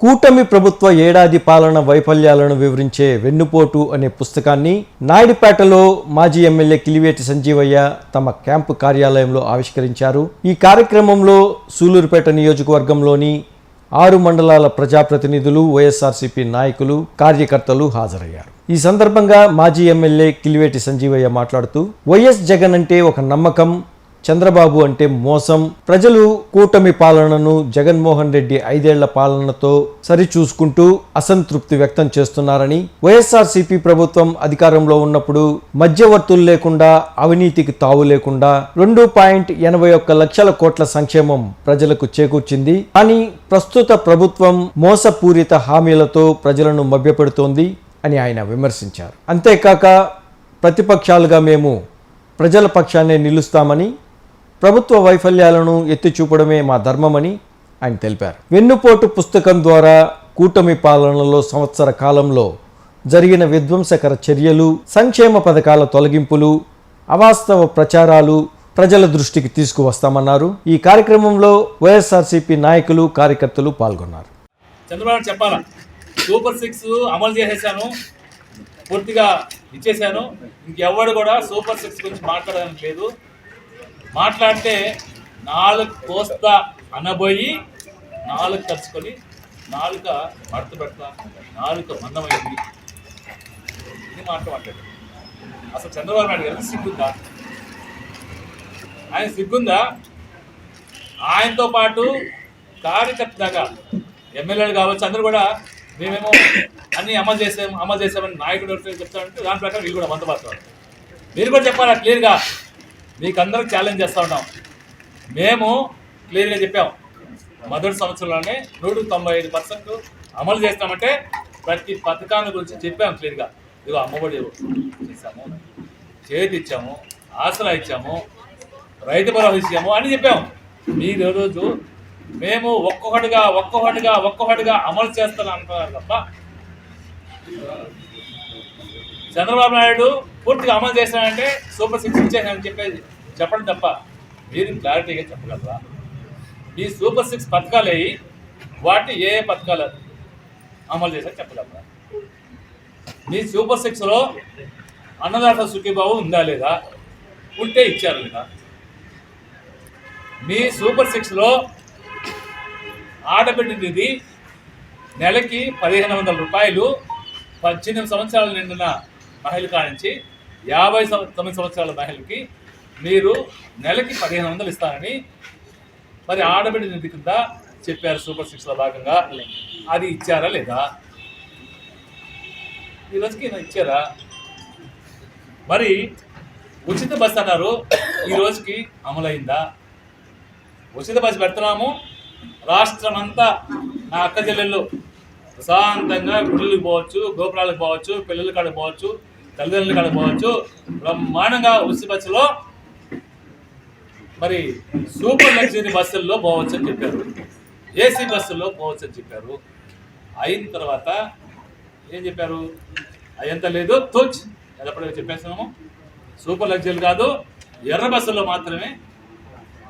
కూటమి ప్రభుత్వ ఏడాది పాలన వైఫల్యాలను వివరించే వెన్నుపోటు అనే పుస్తకాన్ని నాయుడుపేటలో మాజీ ఎమ్మెల్యే కిలివేటి సంజీవయ్య తమ క్యాంపు కార్యాలయంలో ఆవిష్కరించారు. ఈ కార్యక్రమంలో సూలూరుపేట నియోజకవర్గంలోని ఆరు మండలాల ప్రజాప్రతినిధులు వైఎస్ఆర్సీపీ నాయకులు కార్యకర్తలు హాజరయ్యారు. ఈ సందర్భంగా మాజీ ఎమ్మెల్యే కిలివేటి సంజీవయ్య మాట్లాడుతూ వైఎస్ జగన్ అంటే ఒక నమ్మకం చంద్రబాబు అంటే మోసం. ప్రజలు కూటమి పాలనను జగన్మోహన్ రెడ్డి ఐదేళ్ళ పాలనతో సరిచూసుకుంటూ అసంతృప్తి వ్యక్తం చేస్తున్నారని వైఎస్ఆర్సీపీ ప్రభుత్వం అధికారంలో ఉన్నప్పుడు మధ్యవర్తులు లేకుండా అవినీతికి తావు లేకుండా రెండు పాయింట్ ఎనభై ఒక్క లక్షల కోట్ల సంక్షేమం ప్రజలకు చేకూర్చింది. కానీ ప్రస్తుత ప్రభుత్వం మోసపూరిత హామీలతో ప్రజలను మభ్యపెడుతోంది అని ఆయన విమర్శించారు. అంతేకాక ప్రతిపక్షాలుగా మేము ప్రజల పక్షాన్నే నిలుస్తామని ప్రభుత్వ వైఫల్యాలను ఎత్తి చూపడమే మా ధర్మమని ఆయన తెలిపారు. వెన్నుపోటు పుస్తకం ద్వారా కూటమి పాలనలో సంవత్సర కాలంలో జరిగిన విధ్వంసకర చర్యలు సంక్షేమ పథకాల తొలగింపులు అవాస్తవ ప్రచారాలు ప్రజల దృష్టికి తీసుకువస్తామన్నారు. ఈ కార్యక్రమంలో వైఎస్ఆర్సీపీ నాయకులు కార్యకర్తలు పాల్గొన్నారు. చంద్రబాబు చెప్పాలా? సూపర్ సిక్స్ అమలు చేసేసాను పూర్తిగా ఇచ్చేసాను. ఇంకెవ్వడు కూడా సూపర్ సిక్స్ గురించి మాట్లాడడానికి లేదు. మాట్లాడితే నాలుగు కోస్తా అనబోయి నాలుగు ఖర్చుకొని నాలుక మడత పెడతా నాలుక మందమైంది. ఇది మాట మాట్లాడు అసలు చంద్రబాబు నాయుడు గారికి సిగ్గుందా? ఆయన సిగ్గుందా? ఆయనతో పాటు కార్యకర్తగా ఎమ్మెల్యేలు కావచ్చు అందరూ కూడా మేమేమో అన్ని అమలు చేసాము అమలు చేసామని నాయకుడు చెప్తామంటే దాని ప్రకారం వీళ్ళు కూడా మందపడతారు మీరు కూడా చెప్పాలా? క్లియర్గా? మీకు అందరూ ఛాలెంజ్ చేస్తూ ఉన్నాం. మేము క్లియర్గా చెప్పాం. మొదటి సంవత్సరంలోనే నూట తొంభై ఐదు పర్సెంట్ అమలు చేస్తామంటే ప్రతి పథకాన్ని గురించి చెప్పాం క్లియర్గా ఇదిగో అమ్మఒడి చేసాము చేతి ఇచ్చాము ఆసరా ఇచ్చాము రైతు భరోసా ఇచ్చాము అని చెప్పాము మీరు రోజు మేము ఒక్కొక్కటిగా ఒక్కొక్కటిగా ఒక్కొక్కటిగా అమలు చేస్తాను అంటున్నారు తప్ప చంద్రబాబు నాయుడు పూర్తిగా అమలు చేశానంటే సూపర్ సిక్స్ ఇచ్చేసానని చెప్పేది చెప్పడం తప్ప మీరు క్లారిటీగా చెప్పగలరా? ఈ సూపర్ సిక్స్ పథకాలు అయ్యి వాటిని ఏ ఏ పథకాలు అమలు చేశారు చెప్పగలరా? మీ సూపర్ సిక్స్లో అన్నదాత సుఖీబాబు ఉందా లేదా? ఉంటే ఇచ్చారు లేదా మీ సూపర్ సిక్స్లో ఆడబిడ్డది నెలకి పదిహేను వందల రూపాయలు పద్దెనిమిది సంవత్సరాలు నిండిన మహిళ కానించి యాభై తొమ్మిది సంవత్సరాల మహిళకి మీరు నెలకి పదిహేను వందలు ఇస్తారని మరి ఆడబిడ్డ నిధి కింద చెప్పారు సూపర్ సిక్స్లో భాగంగా. అది ఇచ్చారా లేదా? ఈ రోజుకి ఇచ్చారా? మరి ఉచిత బస్ అన్నారు. ఈ రోజుకి అమలైందా? ఉచిత బస్సు పెడుతున్నాము. రాష్ట్రం అంతా నా అక్క చెల్లెళ్ళు ప్రశాంతంగా గుడులకు పోవచ్చు గోపురాలకు పోవచ్చు పిల్లల కాడ పోవచ్చు తల్లిదండ్రుల కాడ పోవచ్చు. బ్రహ్మాండంగా ఉసి బస్సులో మరి సూపర్ లగ్జరీ బస్సుల్లో పోవచ్చు అని చెప్పారు. ఏసీ బస్సుల్లో పోవచ్చు అని చెప్పారు. అయిన తర్వాత ఏం చెప్పారు? అయ్యంత లేదు. తోచ్ ఎప్పుడైనా చెప్పేస్తున్నాము. సూపర్ లగ్జరీ కాదు. ఎర్ర బస్సుల్లో మాత్రమే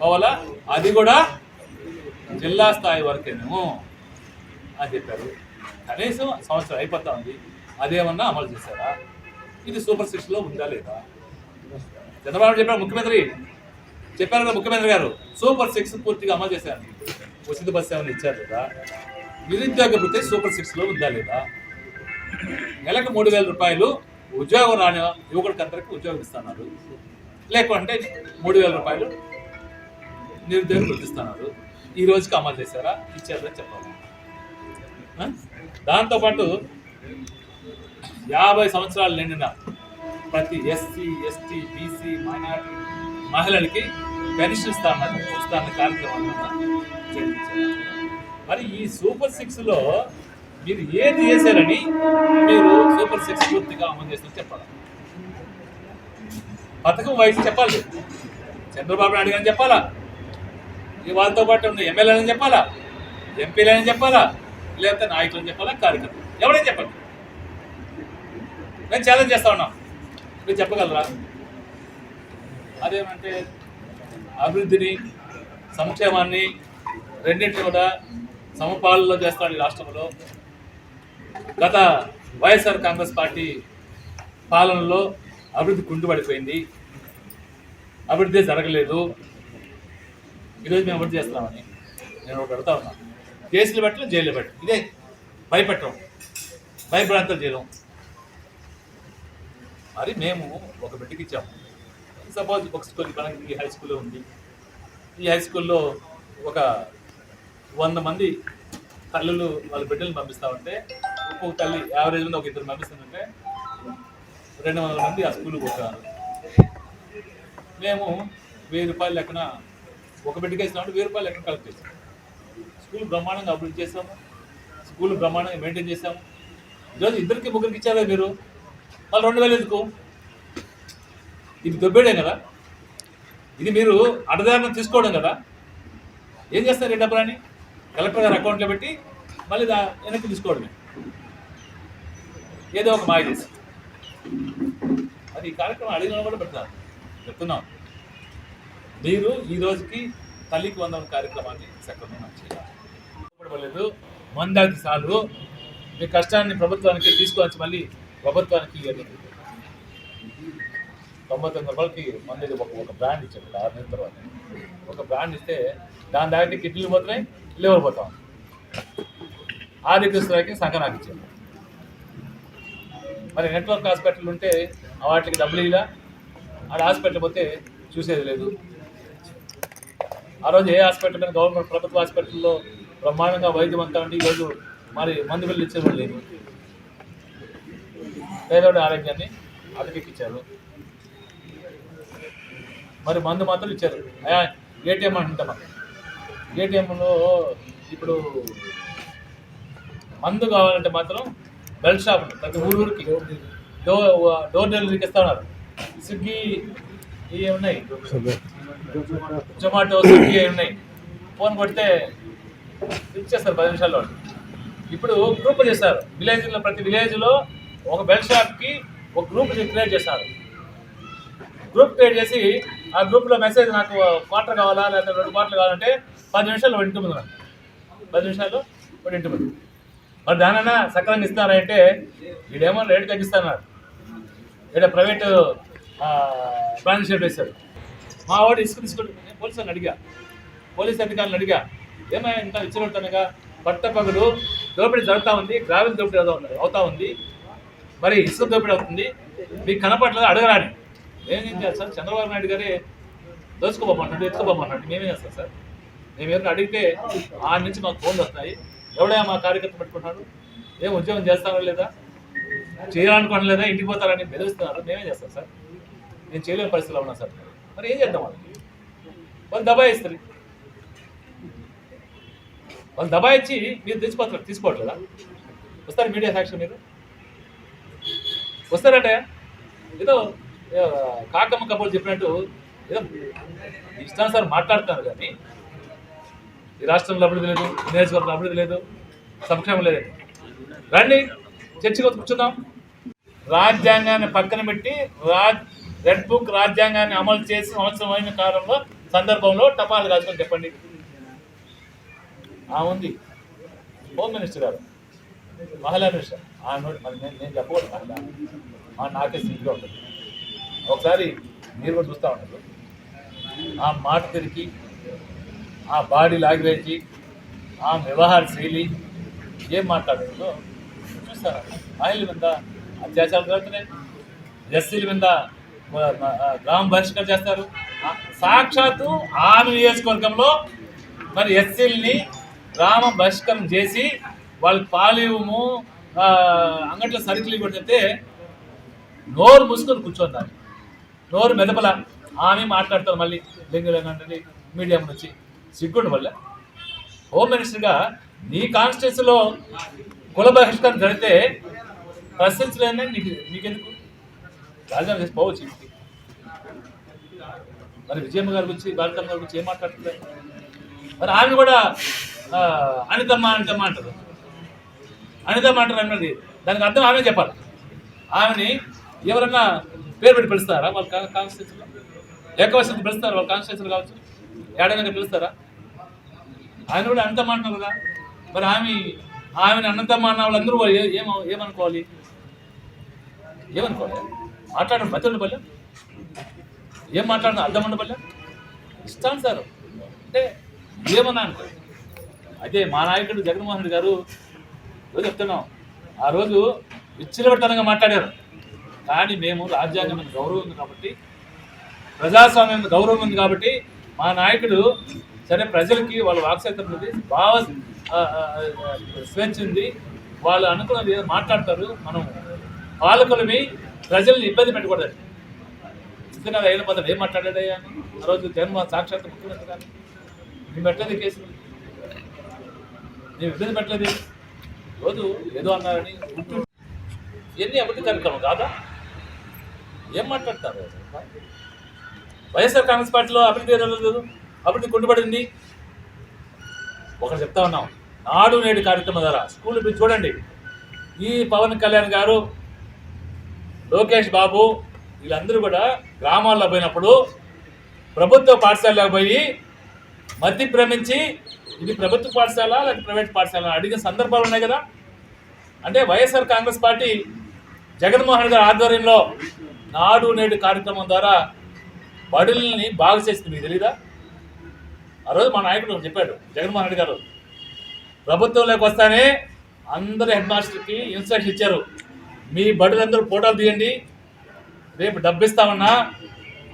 పోవాలా? అది కూడా జిల్లా స్థాయి వరకేనేమో అని చెప్పారు. కనీసం సంవత్సరం అయిపోతా ఉంది అదేమన్నా అమలు చేశారా? ఇది సూపర్ సిక్స్లో ఉందా లేదా? చంద్రబాబు చెప్పారు ముఖ్యమంత్రి. చెప్పారు కదా ముఖ్యమంత్రి గారు. సూపర్ సిక్స్ పూర్తిగా అమలు చేశారు. ఉచిత బస్సు ఏమైనా ఇచ్చారు లేదా? నిరుద్యోగ వృత్తి సూపర్ సిక్స్లో ఉందా లేదా? నెలకు మూడు వేల రూపాయలు ఉద్యోగం రాని యువకుడికి అందరికీ ఉద్యోగం ఇస్తున్నారు. లేకుంటే మూడు వేల రూపాయలు నిరుద్యోగం గుర్తిస్తున్నారు ఈ రోజుకి అమలు చేశారా? ఇచ్చారా? చెప్పాలి? దాంతోపాటు యాభై సంవత్సరాలు నిండిన ప్రతి ఎస్సీ ఎస్టీ బీసీ మైనార్టీ మహిళలకి పెన్షన్ ఇస్తానన్నారు ఇస్తాన్న కార్యక్రమాన్ని మరి ఈ సూపర్ సిక్స్లో మీరు ఏది చేశారని మీరు సూపర్ సిక్స్ పూర్తిగా అమలు చేస్తారని చెప్పాలి. పథకం వయసు చెప్పాలి. చంద్రబాబు నాయుడు గారిని చెప్పాలా? వాళ్ళతో పాటు ఉన్న ఎమ్మెల్యేలని చెప్పాలా? ఎంపీలని చెప్పాలా? లేకపోతే నాయకులు చెప్పాలా కార్యకర్తలు? ఎవరైనా చెప్పండి. మేము ఛాలెంజ్ చేస్తా ఉన్నాం. మీరు చెప్పగలరా? అదేమంటే అభివృద్ధిని సంక్షేమాన్ని రెండింటిని కూడా సమపాలనలో చేస్తాడు ఈ రాష్ట్రంలో. గత వైఎస్ఆర్ కాంగ్రెస్ పార్టీ పాలనలో అభివృద్ధి కుండుపడిపోయింది అభివృద్ధి జరగలేదు. ఈరోజు మేము అభివృద్ధి చేస్తున్నామని నేను ఒకటి అడుగుతా ఉన్నా. కేసులు పెట్టడం జైలు పెట్టడం ఇదే భయపెట్టడం భయభ్రాంతలు చేయడం. మరి మేము ఒక బిడ్డకి ఇచ్చాము సపోజ్ ఒక స్కూల్ మనకి హై స్కూల్లో ఉంది. ఈ హై స్కూల్లో ఒక వంద మంది తల్లులు వాళ్ళ బిడ్డలు పంపిస్తా ఉంటే ఒక్కొక్క తల్లి యావరేజ్ ఒక ఇద్దరు పంపిస్తుందంటే రెండు వందల మంది ఆ స్కూల్కి పోతున్నారు మేము వెయ్యి రూపాయలు లెక్కన ఒక బిడ్డకి ఇస్తామంటే వెయ్యి రూపాయలు లెక్కన కలెక్ట్ చేస్తాం. స్కూల్ బ్రహ్మాండంగా అభివృద్ధి చేస్తాము స్కూల్ బ్రహ్మాండంగా మెయింటైన్ చేస్తాము ఈరోజు ఇద్దరికి ముగ్గురికి ఇచ్చారా మీరు? వాళ్ళు రెండు వేలు ఎందుకు? ఇది దొబ్బేయడం కదా? ఇది మీరు అడదారిని తీసుకోవడం కదా? ఏం చేస్తారు ఈ డబ్బులని కలెక్టర్ గారి అకౌంట్లో పెట్టి మళ్ళీ దా వెనక్కి తీసుకోవడమే. ఏదో ఒక మాయ చేసి. అది ఈ కార్యక్రమం అడిగిన కూడా పెడతారు చెప్తున్నాం. మీరు ఈ రోజుకి తల్లికి వందన కార్యక్రమాన్ని సక్రమంగా చేయాలి. సార్లు మీ కష్టాన్ని ప్రభుత్వానికి తీసుకువచ్చి మళ్ళీ ప్రభుత్వానికి తొంభై తొమ్మిది రూపాయలకి మంది ఒక ఒక బ్రాండ్ ఇచ్చాడు ఆరు నెలల తర్వాత. ఒక బ్రాండ్ ఇస్తే దాని దానికి కిడ్నీలు పోతున్నాయి లివర్ పోతాం. ఆరోగ్యశ్రీకి సంకనాకి ఇచ్చాడు మరి నెట్వర్క్ హాస్పిటల్ ఉంటే వాటికి డబ్బులు ఇలా ఆడ హాస్పిటల్ పోతే చూసేది లేదు. ఆ రోజు ఏ హాస్పిటల్ మీద గవర్నమెంట్ ప్రభుత్వ హాస్పిటల్లో బ్రహ్మాండంగా వైద్యం అంతా ఉండి ఈరోజు మరి మందు బిల్లు ఇచ్చేవాళ్ళు లేదు పేదోడి ఆరోగ్యాన్ని అతికెక్కిచ్చారు మరి మందు మాత్రం ఇచ్చారు. ఏటీఎం అంటుంటామా ఏటీఎంలో ఇప్పుడు మందు కావాలంటే మాత్రం బెల్ట్ షాపులు ప్రతి ఊరు ఊరికి డోర్ డోర్ డెలివరీకి ఇస్తా ఉన్నారు. స్విగ్గీ ఇవి ఉన్నాయి జొమాటో స్విగ్గీ ఇవి ఉన్నాయి. ఫోన్ కొడితే ఇచ్చేస్తారు పది నిమిషాల్లో ఇప్పుడు గ్రూప్ చేస్తారు. విలేజ్లో ప్రతి విలేజ్లో ఒక బెల్ట్ షాప్కి ఒక గ్రూప్ క్రియేట్ చేస్తారు. గ్రూప్ క్రియేట్ చేసి ఆ గ్రూప్లో మెసేజ్ నాకు క్వార్టర్ కావాలా లేకపోతే రెండు క్వార్టర్లు కావాలంటే పది నిమిషాల్లో ఇంటి ముందు నాకు పది నిమిషాల్లో వాడి ఇంటి ముందు మరి దానన్నా సక్రంగా ఇస్తానంటే వీడేమో రేటు తగ్గిస్తున్నారు ఇక్కడ ప్రైవేటు బ్రాంచ్ షేప్ వేశారు మా వాడు ఇసుకు తీసుకుంటు నేను పోలీసులను అడిగా. పోలీస్ అధికారులను అడిగా. ఏమైనా ఇంకా ఇచ్చినట్టునగా పట్టపగలు దోపిడీ జరుగుతూ ఉంది గ్రావెల్ దోపిడీ అవుతా ఉంది అవుతా ఉంది. మరి ఇసుక దోపిడీ అవుతుంది. మీకు కనపట్లేదు అడగరాని. మేమేం చేస్తాం చంద్రబాబు నాయుడు గారే దోచుకోబోమన్నాడు ఎత్తుకోబోమన్నాడు మేమేం చేస్తాం సార్? మేము ఎవరిని అడిగితే ఆ నుంచి మాకు ఫోన్లు వస్తాయి. ఎవడైనా మా కార్యకర్త పెట్టుకుంటున్నాడు ఏం ఉద్యోగం చేస్తారా లేదా? చేయాలనుకోవడం లేదా? ఇంటికి పోతారని బెదిరిస్తున్నారు. మేమేం చేస్తాం సార్? నేను చేయలేని పరిస్థితిలో ఉన్నాను సార్. మరి ఏం చేద్దాం వాళ్ళకి? వాళ్ళు దబాయిస్తారు వాళ్ళు దబాయిచ్చి మీరు తెచ్చిపోతారు తీసుకోవట్లేదా? వస్తారు మీడియా సాక్షి మీరు? వస్తారంటే ఏదో కాకమ్మ కబుర్లు చెప్పినట్టు ఏదో ఇష్టానుసారి మాట్లాడుతున్నారు కానీ ఈ రాష్ట్రంలో అభివృద్ధి లేదు నియోజకవర్గంలో అభివృద్ధి లేదు సంక్షేమం లేదు. రండి చర్చకు కూర్చుందాం. రాజ్యాంగాన్ని పక్కన పెట్టి రాజ్ రెడ్ బుక్ రాజ్యాంగాన్ని అమలు చేసి సంవత్సరమైన కాలంలో సందర్భంలో టపాలు కాసుకొని చెప్పండి. ఆ ఉంది. హోమ్ మినిస్టర్ గారు. మహిళా మినిస్టర్. ఆ నోటి మరి నేను నేను చెప్పకూడదు మహిళ. మా నాకే సీట్గా ఉంటుంది. ఒకసారి మీరు కూడా చూస్తూ ఉంటారు ఆ మాట తిరిగి ఆ బాడీ లాంగ్వేజ్ ఆ వ్యవహార శైలి ఏం మాట్లాడుతుందో చూస్తారా? మహిళల మీద అత్యాచారాలు జరుగుతున్నాయి. ఎస్సీల మీద గ్రామ బహిష్కరణ చేస్తారు. సాక్షాత్తు ఆమె నియోజకవర్గంలో మరి ఎస్సీల్ని గ్రామ బహిష్కరణ చేసి వాళ్ళ పాలివము అంగట్లో సరుకులు ఇవ్వడం చెప్తే నోరు మూసుకొని కూర్చోన్నారు. నోరు మెదపల ఆమె మాట్లాడతారు మళ్ళీ లింగులండి మీడియా నుంచి సిగ్గుండు వల్ల హోమ్ మినిస్టర్గా నీ కాన్స్టిట్యూన్సీలో కుల బహిష్కరణ జరిగితే ప్రశ్నించలేదని నీకు నీకెందుకు? రాజీనామా చేసి పోవచ్చు ఇంటికి మరి విజయమ్మ గారి గురించి బాలికమ్మ గారి గురించి ఏం మాట్లాడుతున్నారు? మరి ఆమె కూడా అనితమ్మ అనితమ్మ అంటారు అనితమ్మ అంటారు అన్నది దానికి అర్థం ఆమె చెప్పాలి. ఆమెని ఎవరన్నా పేరు పెట్టి పిలుస్తారా వాళ్ళ కాన్స్టిట్యూన్సీలో? ఏకవశం పిలుస్తారు వాళ్ళ కాన్స్టిట్యూన్సీలో కావచ్చు? ఏడైనా పిలుస్తారా? ఆయన కూడా అనితమ్మ అంటున్నారు కదా. మరి ఆమె ఆమెను అన్నతమ్మ అన్న వాళ్ళందరూ ఏ- ఏమనుకోవాలి? ఏమనుకోవాలి? మాట్లాడండి మధ్య ఉండబల్లెం ఏం మాట్లాడినా అర్థం ఉండబల్లెం ఇస్తాను సార్. అంటే ఏమన్నా అనుకో. అయితే మా నాయకుడు జగన్మోహన్ రెడ్డి గారు రోజు చెప్తున్నాం. ఆ రోజు విచ్చిలబెడతనంగా మాట్లాడారు. కానీ మేము రాజ్యాంగం గౌరవం ఉంది కాబట్టి ప్రజాస్వామ్యం గౌరవం ఉంది కాబట్టి మా నాయకుడు సరే ప్రజలకి వాళ్ళ వాక్స్వాతంత్రం ఉంది భావ స్వేచ్ఛ ఉంది. వాళ్ళు అనుకున్నది ఏదో మాట్లాడతారు. మనం పాలకులమి ప్రజల్ని ఇబ్బంది పెట్టకూడదు ఎందుకంటే రైలు పదం ఏం మాట్లాడాడయ్యా? ఆ రోజు జగన్మోహన్ సాక్షాత్ ముఖ్యమంత్రి గారు. మేము పెట్టలేదు కేసు. మేము ఇబ్బంది పెట్టలేదు రోజు ఏదో అన్నారని ఇవన్నీ అభివృద్ధి కార్యక్రమం కాదా? ఏం మాట్లాడతారు? వైఎస్ఆర్ కాంగ్రెస్ పార్టీలో అభివృద్ధి జరగలేదు అభివృద్ధి కుంటుపడింది. ఒకటి చెప్తా ఉన్నాం. నాడు నేడు కార్యక్రమం ద్వారా. స్కూల్ చూడండి. ఈ పవన్ కళ్యాణ్ గారు లోకేష్ బాబు వీళ్ళందరూ కూడా గ్రామాల్లో పోయినప్పుడు ప్రభుత్వ పాఠశాలలో పోయి మతి భ్రమించి ఇది ప్రభుత్వ పాఠశాల లేకపోతే ప్రైవేట్ పాఠశాల అడిగిన సందర్భాలు ఉన్నాయి కదా. అంటే వైఎస్ఆర్ కాంగ్రెస్ పార్టీ జగన్మోహన్ గారి ఆధ్వర్యంలో నాడు నేడు కార్యక్రమం ద్వారా బడుల్ని బాగు చేసింది. మీకు తెలీదా? ఆ రోజు మా నాయకుడు చెప్పాడు జగన్మోహన్ రెడ్డి గారు ప్రభుత్వంలోకి వస్తానే అందరు హెడ్ మాస్టర్కి ఇన్స్ట్రక్షన్ ఇచ్చారు. మీ బడులందరూ ఫోటోలు తీయండి. రేపు డబ్బిస్తామన్నా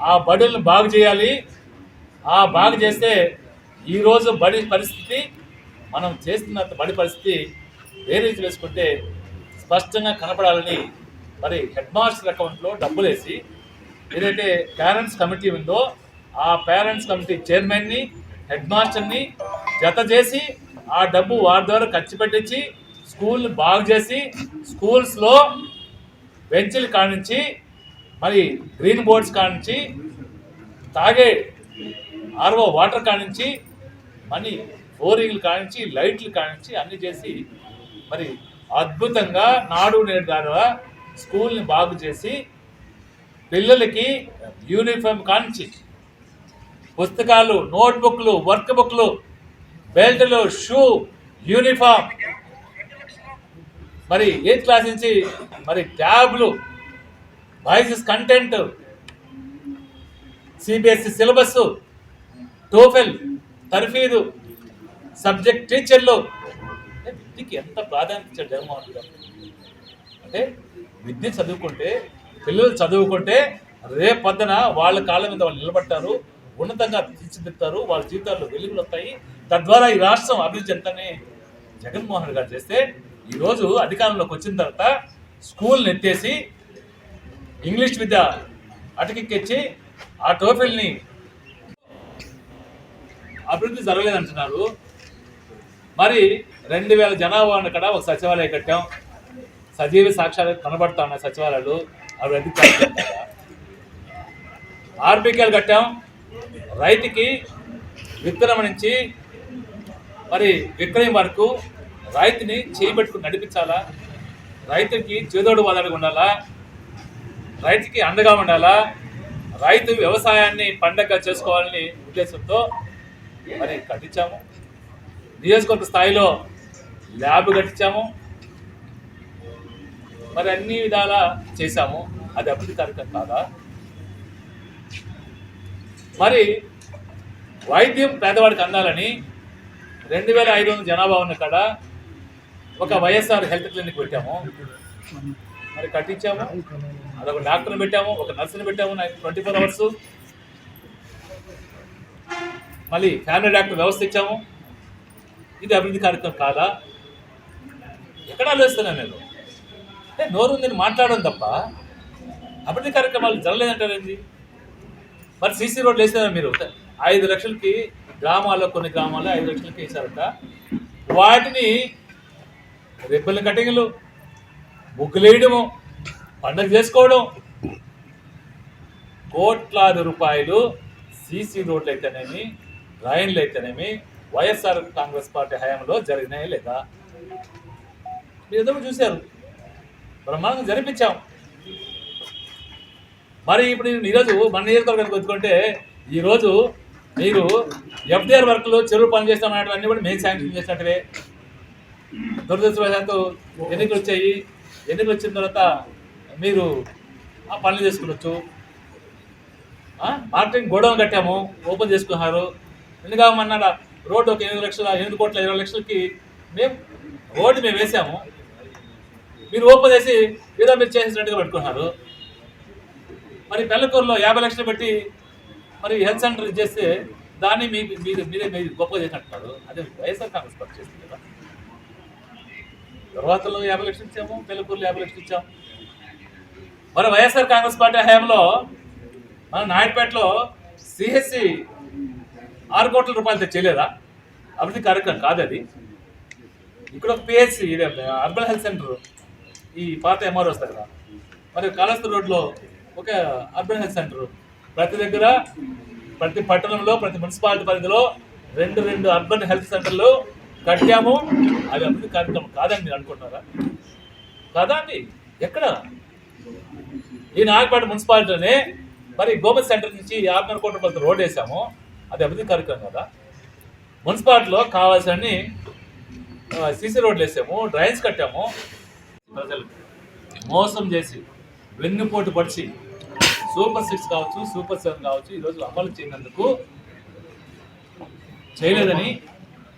ఆ బడులను బాగు చేయాలి. ఆ బాగు చేస్తే ఈరోజు బడి పరిస్థితి మనం చేస్తున్న బడి పరిస్థితి వేరే వేసుకుంటే స్పష్టంగా కనపడాలని మరి హెడ్ మాస్టర్ అకౌంట్లో డబ్బులు వేసి ఏదైతే పేరెంట్స్ కమిటీ ఉందో ఆ పేరెంట్స్ కమిటీ చైర్మన్ని హెడ్ మాస్టర్ని జత చేసి ఆ డబ్బు వారి ద్వారా ఖర్చు పెట్టించి స్కూల్ని బాగు చేసి స్కూల్స్లో బెంచ్లు కానించి మరి గ్రీన్ బోర్డ్స్ కానించి తాగే ఆర్ఓ వాటర్ కానించి మనీ ఫోరింగ్లు కానించి లైట్లు కానించి అన్నీ చేసి మరి అద్భుతంగా నాడు నేడు ద్వారా స్కూల్ని బాగు చేసి పిల్లలకి యూనిఫామ్ కానించి పుస్తకాలు నోట్బుక్లు వర్క్ బుక్లు బెల్ట్లు షూ యూనిఫామ్ మరి ఎయిత్ క్లాస్ నుంచి? మరి ట్యాబ్లు. Voices content. CBSE syllabus. TOEFL తర్ఫీదు సబ్జెక్ట్ టీచర్లు. అంటే విద్యకి ఎంత ప్రాధాన్యత ఇచ్చాడు జగన్మోహన్ రెడ్డి గారు? అంటే విద్య చదువుకుంటే పిల్లలు చదువుకుంటే రేపు పొద్దున వాళ్ళ కాళ్ళ మీద వాళ్ళు నిలబడతారు ఉన్నతంగా తీర్చిదిద్దుతారు వాళ్ళ జీవితాల్లో వెలుగులు వస్తాయి. తద్వారా ఈ రాష్ట్రం అభివృద్ధి ఎంతనే జగన్మోహన్ గారు చేస్తే ఈరోజు అధికారంలోకి వచ్చిన తర్వాత స్కూల్ని ఎత్తేసి ఇంగ్లీష్ విద్య అటకెక్కించి ఆ టోఫీల్ని అభివృద్ధి జరగలేదంటున్నారు. మరి రెండు వేల జనాభా ఉన్న ఒక సచివాలయం కట్టాం. సజీవ సాక్ష్యాలు కనబడతా ఉన్నాయి సచివాలయాలు. అవి అధికారులు ఆర్బికేలు కట్టాం. రైతుకి విత్తనం నుంచి మరి విక్రయం వరకు రైతుని చేయబెట్టుకుని నడిపించాలా? రైతుకి చేదోడు వాదనగా ఉండాలా? రైతుకి అండగా ఉండాలా? రైతు వ్యవసాయాన్ని పండగ చేసుకోవాలని ఉద్దేశంతో మరి కట్టించాము. నియోజకవర్గ స్థాయిలో ల్యాబ్ కట్టించాము. మరి అన్ని విధాలా చేశాము. అది అభివృద్ధి కార్యక్రమం కాదా? మరి వైద్యం పేదవాడికి అందాలని రెండు వేల ఐదు వందల జనాభా ఉన్న కాడ ఒక వైఎస్ఆర్ హెల్త్ క్లినిక్ పెట్టాము. మరి కట్టించాము. అదొక డాక్టర్ని పెట్టాము ఒక నర్సుని పెట్టాము ట్వంటీ ఫోర్ అవర్స్. మళ్ళీ ఫ్యామిలీ డాక్టర్ వ్యవస్థ ఇచ్చాము. ఇది అభివృద్ధి కార్యక్రమం కాదా? ఎక్కడ ఆలోచిస్తున్నాను నేను? అంటే నోరు నేను మాట్లాడడం తప్ప అభివృద్ధి కార్యక్రమాలు జరగలేదంటారేంది మరి సీసీ రోడ్లు వేసారా మీరు? ఐదు లక్షలకి గ్రామాల్లో కొన్ని గ్రామాల్లో ఐదు లక్షలకి వేసారట వాటిని రెబ్బల కటింగ్లు. ముగ్గులేయడము పండగ చేసుకోవడం. కోట్లాది రూపాయలు సీసీ రోడ్లు అయితేనేమి రైన్లు అయితేనేమి వైఎస్ఆర్ కాంగ్రెస్ పార్టీ హయాంలో జరిగినాయి లేదా? మీరు ఏదో చూశారు. బ్రహ్మాండంగా జరిపించాం. మరి ఇప్పుడు ఈరోజు మన నియోజకవర్గానికి వచ్చుకుంటే ఈరోజు మీరు ఎఫ్డిఆర్ వర్క్లో చెరువు పని చేస్తామన్నటువంటి కూడా మేము శాంక్షన్ చేసినట్టువే. దురదృష్టవశాత్తు ఎన్నికలు వచ్చాయి ఎన్నికలు వచ్చిన తర్వాత మీరు ఆ పనులు చేసుకునొచ్చు. ఆ, మార్కెటింగ్ గోడౌన్ కట్టాము. ఓపెన్ చేసుకున్నారు. ఎన్ని కావమన్నాడా రోడ్డు ఒక ఎనిమిది లక్షల ఎనిమిది కోట్ల ఇరవై లక్షలకి మేము రోడ్డు మేము వేసాము. మీరు ఓపెన్ చేసి ఏదో మీరు చేసినట్టుగా పెట్టుకున్నారు. మరి పెళ్ళకూరులో యాభై లక్షలు పెట్టి మరి హెల్త్ సెంటర్ చేస్తే దాన్ని మీ మీరు మీరే మీరు గొప్పగా చేసినట్టున్నారు. అదే వైఎస్ఆర్ కాంగ్రెస్ పార్టీ చేస్తుంది కదా. తర్వాతలో యాభై లక్షలు ఇచ్చాము పెళ్ళిపూర్లో యాభై లక్షలు ఇచ్చాము. మరి వైఎస్ఆర్ కాంగ్రెస్ పార్టీ హయాంలో మన నాయుడుపేటలో సిహెచ్సి ఆరు కోట్ల రూపాయలు తెచ్చేయలేదా అభివృద్ధి కార్యక్రమం కాదు అది. ఇక్కడ ఒక పిహెచ్సి ఇది అర్బన్ హెల్త్ సెంటర్ ఈ పాత ఎంఆర్ఓస్ దగ్గర మరి కాళహస్తి రోడ్లో ఒక అర్బన్ హెల్త్ సెంటర్ ప్రతి దగ్గర ప్రతి పట్టణంలో ప్రతి మున్సిపాలిటీ పరిధిలో రెండు రెండు అర్బన్ హెల్త్ సెంటర్లు కట్టాము. అది అభివృద్ధి కార్యక్రమం కాదని మీరు అనుకుంటున్నారా? కాదా అండి ఎక్కడ? ఈ నాగపేట మున్సిపాలిటీలోనే మరి గోమతి సెంటర్ నుంచి యాభై కోట్ల రూపాయలతో రోడ్ వేసాము అది అభివృద్ధి కార్యక్రమం కదా. మున్సిపాలిటీలో కావాల్సిన సీసీ రోడ్లు వేసాము డ్రైన్స్ కట్టాము. ప్రజలు మోసం చేసి వెన్నుపోటు పడిచి సూపర్ సిక్స్ కావచ్చు సూపర్ సెవెన్ కావచ్చు ఈరోజు అమలు చేయనందుకు చేయలేదని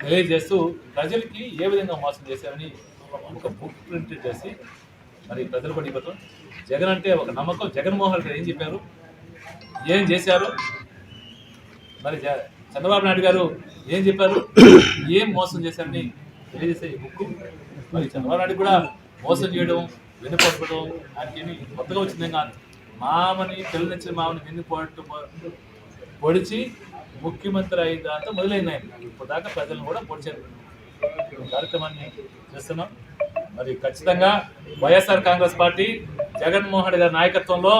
తెలియజేస్తూ ప్రజలకి ఏ విధంగా మోసం చేశారని ఒక బుక్ ప్రింట్ చేసి మరి ప్రజలు పడిపోతాం జగన్ అంటే ఒక నమ్మకం. జగన్మోహన్ రెడ్డి ఏం చెప్పారు? ఏం చేశారు? మరి జ- చంద్రబాబు నాయుడు గారు ఏం చెప్పారు? ఏం మోసం చేశారని తెలియజేసే ఈ బుక్ మరి చంద్రబాబు నాయుడు కూడా మోసం చేయడం వెన్నుపడడం ఆయనకి కొత్తగా వచ్చిందేం కాదు. మామని తెల్లనిచ్చిన మామని వెన్నుపోటు పొడిచి ముఖ్యమంత్రి అయిన తర్వాత మొదలైన ఆయన ఇప్పుడు దాకా ప్రజలను కూడా పొడిచారు. కార్యక్రమాన్ని చేస్తున్నాం. మరి ఖచ్చితంగా వైఎస్ఆర్ కాంగ్రెస్ పార్టీ జగన్మోహన్ రెడ్డి గారి నాయకత్వంలో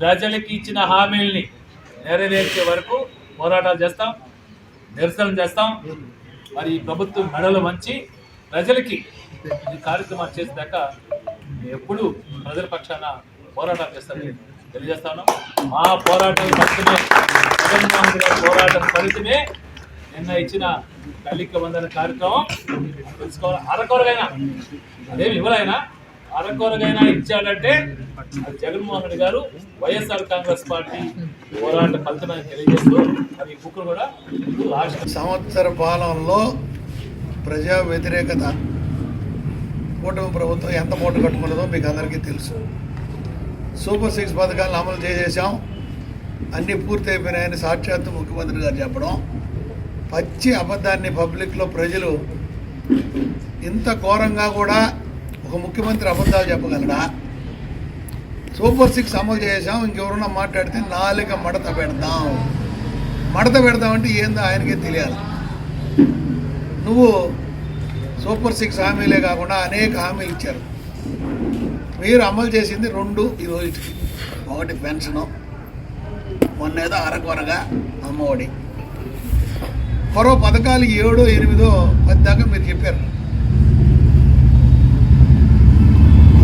ప్రజలకి ఇచ్చిన హామీల్ని నెరవేర్చే వరకు పోరాటాలు చేస్తాం నిరసన చేస్తాం. మరి ప్రభుత్వం మెడలు వంచి ప్రజలకి ఈ కార్యక్రమాలు చేసేదాక ఎప్పుడు ప్రజల పక్షాన పోరాటాలు చేస్తారని తెలియజేస్తాను మా పోరాటం పక్షమే జగన్మోహన్ పోరాటం ఫలితమే నిన్న ఇచ్చిన తల్లికి వందన కార్యక్రమం. తెలుసుకోవాలి? అరకొరగైనా అదేమి ఇవ్వలైనా? అరకొరగైనా ఇచ్చాడంటే అది జగన్మోహన్ రెడ్డి గారు వైఎస్ఆర్ కాంగ్రెస్ పార్టీ పోరాట ఫలితమని తెలియజేస్తూ అది బుక్కులు బుక్ కూడా లాస్ట్ సంవత్సర పాలనలో ప్రజా వ్యతిరేకత కూటమి ప్రభుత్వం ఎంత మూట కట్టుకున్నదో మీకు అందరికీ తెలుసు. సూపర్ సిక్స్ పథకాలను అమలు చేసేసాం అన్నీ పూర్తయిపోయినాయని సాక్షాత్తు ముఖ్యమంత్రి గారు చెప్పడం. పచ్చి అబద్ధాన్ని పబ్లిక్లో ప్రజలు ఇంత ఘోరంగా కూడా ఒక ముఖ్యమంత్రి అబద్ధాలు చెప్పగలడా? సూపర్ సిక్స్ అమలు చేసాం ఇంకెవరన్నా మాట్లాడితే నాలుక మడత పెడతాం. మడత పెడతామంటే ఏందో ఆయనకే తెలియాలి. నువ్వు సూపర్ సిక్స్ హామీలే కాకుండా అనేక హామీలు ఇచ్చారు. మీరు అమలు చేసింది రెండు ఈరోజుకి ఒకటి పెన్షను మొన్న ఏదో అరకొరగా అమ్మఒడి. మరో పథకాలు ఏడో ఎనిమిదో పది దాకా మీరు చెప్పారు.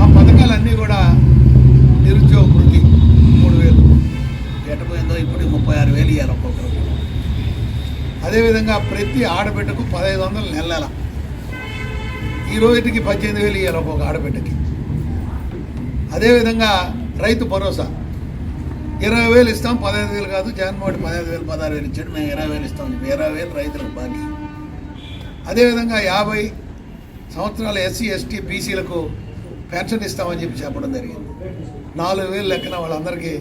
ఆ పథకాలన్నీ కూడా నిరుద్యోగ వృద్ధి మూడు వేలు. ఎట్టపోయిందో ఇప్పుడు ముప్పై ఆరు వేలు ఇవ్వాలి ఒక్కొక్కరు అదేవిధంగా ప్రతి ఆడబిడ్డకు పదహైదు వందలు నెల నెల ఈ రోజుకి పద్దెనిమిది వేలు ఇవ్వాలి ఒక్కొక్క ఆడబిడ్డకి. అదేవిధంగా రైతు భరోసా. ఇరవై వేలు ఇస్తాం పదహైదు వేలు కాదు జగన్మోహన్ పదహైదు వేలు పదహారు వేలు ఇచ్చాడు మేము ఇరవై వేలు ఇస్తాం చెప్పి. ఇరవై వేలు రైతులకు బాకీ. అదేవిధంగా యాభై సంవత్సరాల ఎస్సీ ఎస్టీ బీసీలకు పెన్షన్ ఇస్తామని చెప్పి చెప్పడం జరిగింది. నాలుగు వేలు లెక్కన వాళ్ళందరికీ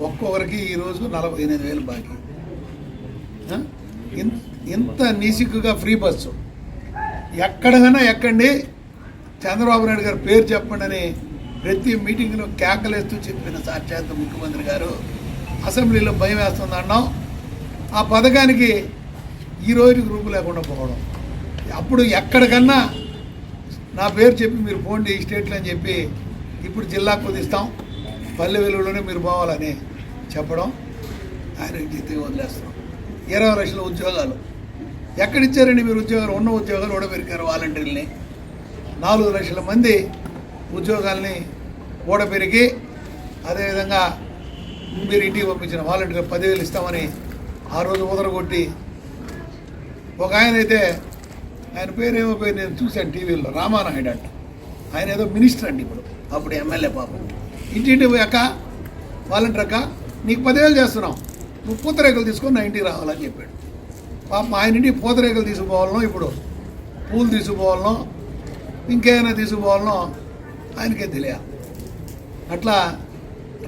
ఒక్కొక్కరికి ఈరోజు నలభై ఎనిమిది వేలు బాకీ. ఇన్- ఇంత నీసిగ్గుగా ఫ్రీ బస్సు. ఎక్కడైనా ఎక్కండి చంద్రబాబు నాయుడు గారు పేరు చెప్పండి అని ప్రతి మీటింగ్లో కేకలేస్తూ చెప్పిన సాక్షాత్ ముఖ్యమంత్రి గారు అసెంబ్లీలో భయం వేస్తుంది అన్నాం. ఆ పథకానికి ఈ రోజుకి రూపు లేకుండా పోవడం. అప్పుడు ఎక్కడికన్నా నా పేరు చెప్పి మీరు పోండి ఈ స్టేట్లో అని చెప్పి ఇప్పుడు జిల్లాకు కుదిస్తాం పల్లె వెలుగులోనే మీరు పోవాలని చెప్పడం ఆయన జీతం వదిలేస్తున్నాం. ఇరవై లక్షల ఉద్యోగాలు. ఎక్కడిచ్చారండి మీరు ఉద్యోగాలు? ఉన్న ఉద్యోగాలు కూడా పెరిగారు వాలంటీర్ని నాలుగు లక్షల మంది ఉద్యోగాల్ని ఓడబెరిగి అదేవిధంగా మీరు ఇంటికి పంపించిన వాలంటీర్ పదివేలు ఇస్తామని ఆ రోజు ఉదరగొట్టి ఒక ఆయన అయితే ఆయన పేరేమో పేరు నేను చూశాను టీవీలో రామానాయుడు అంట. ఆయన ఏదో మినిస్టర్ అండి ఇప్పుడు. అప్పుడు ఎమ్మెల్యే పాపం. ఇంటింటి అక్క వాలంటీర్ అక్క నీకు పదివేలు చేస్తున్నాం. నువ్వు పూతరేకులు తీసుకొని నా ఇంటికి రావాలని చెప్పాడు. పాపం ఆయన ఇంటికి పూతరేకులు తీసుకుపోవాలనో ఇప్పుడు పూలు తీసుకుపోవాలనో ఇంకేమైనా తీసుకుపోవాలనో ఆయనకే తెలియాలి అట్లా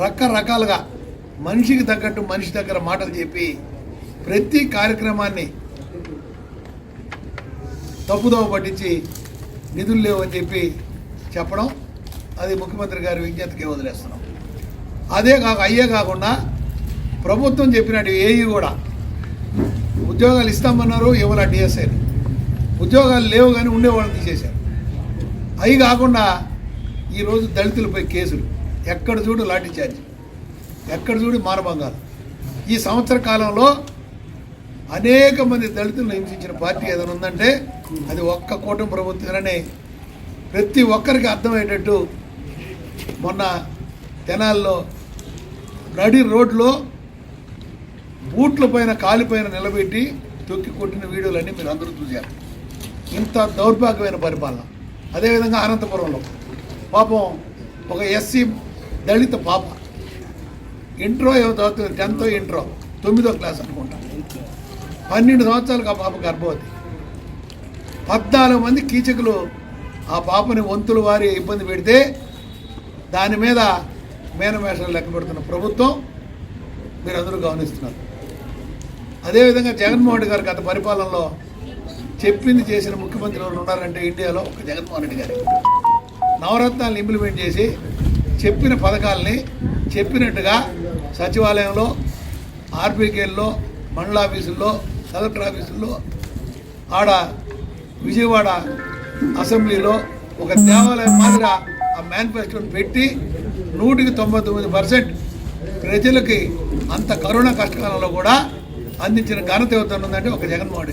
రకరకాలుగా మనిషికి తగ్గట్టు మనిషి దగ్గర మాటలు చెప్పి ప్రతి కార్యక్రమాన్ని తప్పుదోవ పట్టించి నిధులు లేవని చెప్పి చెప్పడం అది ముఖ్యమంత్రి గారి విజ్ఞతకే వదిలేస్తున్నాం. అదే కాక అయ్యే కాకుండా ప్రభుత్వం చెప్పినట్టు ఏఈ కూడా ఉద్యోగాలు ఇస్తామన్నారు ఇవ్వాల డిఎస్ఐని ఉద్యోగాలు లేవు కానీ ఉండేవాళ్ళని తీసేశారు. అవి కాకుండా ఈరోజు దళితులపై కేసులు. ఎక్కడ చూడు లాఠీ చార్జ్. ఎక్కడ చూడు మానభంగాలు. ఈ సంవత్సర కాలంలో అనేక మంది దళితులను హింసించిన పార్టీ ఏదైనా ఉందంటే అది ఒక్క కూటమి ప్రభుత్వమేనని ప్రతి ఒక్కరికి అర్థమయ్యేటట్టు మొన్న తెనాల్లో నడి రోడ్లో బూట్ల పైన కాలిపైన నిలబెట్టి తొక్కి కొట్టిన వీడియోలన్నీ మీరు అందరూ చూశారు. ఇంత దౌర్భాగ్యమైన పరిపాలన. అదేవిధంగా అనంతపురంలో. పాపం ఒక ఎస్సీ దళిత పాప. ఇంట్రో ఏమో చదువుతుంది టెన్త్ ఇంట్రో తొమ్మిదో క్లాస్ అనుకుంటా. పన్నెండు సంవత్సరాలకు ఆ పాప గర్భవతి. పద్నాలుగు మంది కీచకులు ఆ పాపని వంతులు వారి ఇబ్బంది పెడితే దాని మీద మేనమేషాలు లెక్క పెడుతున్న ప్రభుత్వం మీరు అందరూ గమనిస్తున్నారు. అదేవిధంగా జగన్మోహన్ రెడ్డి గారు గత పరిపాలనలో చెప్పింది చేసిన ముఖ్యమంత్రి ఎవరు ఉన్నారంటే ఇండియాలో ఒక జగన్మోహన్ రెడ్డి గారు. నవరత్నాలను ఇంప్లిమెంట్ చేసి చెప్పిన పథకాలని చెప్పినట్టుగా సచివాలయంలో ఆర్బీకేల్లో మండల ఆఫీసుల్లో కలెక్టర్ ఆఫీసుల్లో ఆడ విజయవాడ అసెంబ్లీలో ఒక దేవాలయం మాదిరి ఆ మేనిఫెస్టోని పెట్టి నూటికి తొంభై తొమ్మిది పర్సెంట్ ప్రజలకి అంత కరోనా కష్టకాలంలో కూడా అందించిన ఘనత ఎవరితో ఉందంటే ఒక జగన్మోహన్ రెడ్డి గారు.